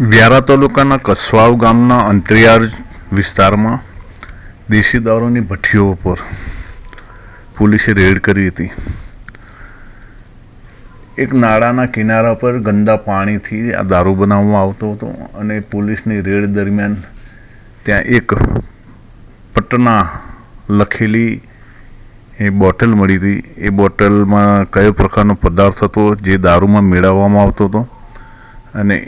વ્યારા તાલુકાના કસવાવ ગામના અંતરિયાળ વિસ્તારમાં દેશી દારૂની ભઠ્ઠીઓ ઉપર પોલીસે રેડ કરી હતી. એક નાળાના કિનારા પર ગંદા પાણીથી આ દારૂ બનાવવામાં આવતો હતો અને પોલીસની રેડ દરમિયાન ત્યાં એક પટના લખેલી એ બોટલ મળી હતી. એ બોટલમાં કયો પ્રકારનો પદાર્થ હતો, જે દારૂમાં મેળવવામાં આવતો હતો અને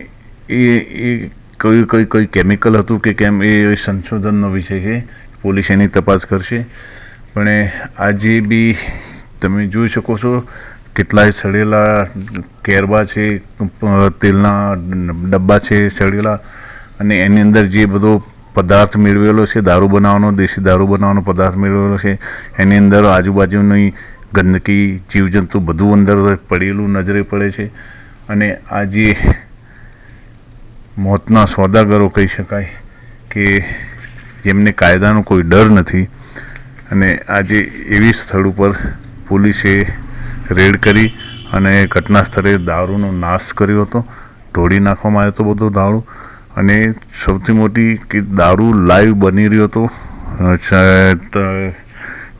એ એ કયું કઈ કઈ કેમિકલ હતું કે કેમ એ સંશોધનનો વિષય છે, પોલીસ એની તપાસ કરશે. પણ આજે બી તમે જોઈ શકો છો કેટલાય સડેલા કેરબા છે, તેલના ડબ્બા છે સડેલા અને એની અંદર જે બધો પદાર્થ મેળવેલો છે, દારૂ બનાવવાનો, દેશી દારૂ બનાવવાનો પદાર્થ મેળવેલો છે, એની અંદર આજુબાજુની ગંદકી, જીવજંતુ બધું અંદર પડેલું નજરે પડે છે. અને આ જે મોતના સોદાગરો કહી શકાય કે જેમને કાયદાનો કોઈ ડર નથી. અને આજે એવી સ્થળ ઉપર પોલીસે રેડ કરી અને ઘટના સ્થળે દારૂનો નાશ કર્યો હતો. ઢોળી નાખવામાં આવ્યો હતો બધો દારૂ. અને સૌથી મોટી કે દારૂ લાઈવ બની રહ્યો હતો.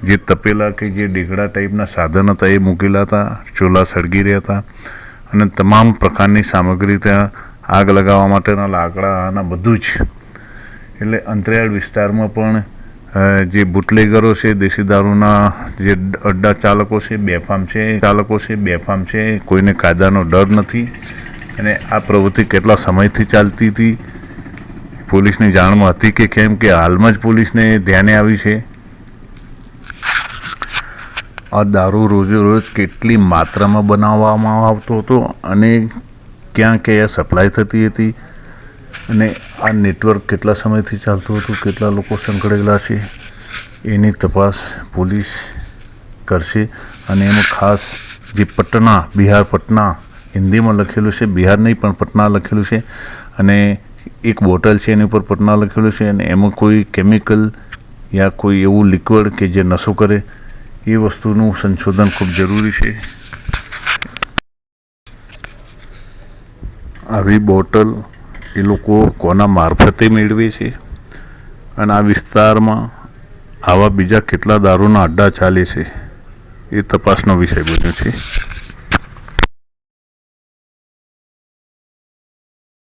જે તપેલા કે જે ડીગડા ટાઈપના સાધન હતા એ મૂકેલા હતા. ચોલા સળગી રહ્યા હતા. અને તમામ પ્રકારની સામગ્રી ત્યાં આગ લગાવવા માટેના લાકડા આના બધું જ. એટલે અંતરિયાળ વિસ્તારમાં પણ જે બુટલેગરો છે, દેશી દારૂના જે અડ્ડા ચાલકો છે, બેફામ છે, ચાલકો છે, બેફામ છે, કોઈને કાયદાનો ડર નથી. અને આ પ્રવૃત્તિ કેટલા સમયથી ચાલતી હતી? પોલીસની જાણમાં હતી કે કેમ કે હાલમાં જ પોલીસને ધ્યાને આવી છે. આ દારૂ રોજે રોજ કેટલી માત્રામાં બનાવવામાં આવતો હતો અને ક્યાં ક્યાં સપ્લાય થતી હતી અને આ નેટવર્ક કેટલા સમયથી ચાલતું હતું, કેટલા લોકો સંકળાયેલા છે, એની તપાસ પોલીસ કરશે. અને એમાં ખાસ જે પટના, બિહાર પટના, હિન્દીમાં લખેલું છે, બિહાર નહીં પણ પટના લખેલું છે. અને એક બોટલ છે એની ઉપર પટના લખેલું છે અને એમાં કોઈ કેમિકલ યા કોઈ એવું લિક્વિડ કે જે નશો કરે, એ વસ્તુનું સંશોધન ખૂબ જરૂરી છે. આવી બોટલ એ લોકો કોના મારફતે મેળવે છે? અને આ વિસ્તારમાં આવા બીજા કેટલા દારૂના અડ્ડા ચાલે છે? એ તપાસનો વિષય બન્યો છે.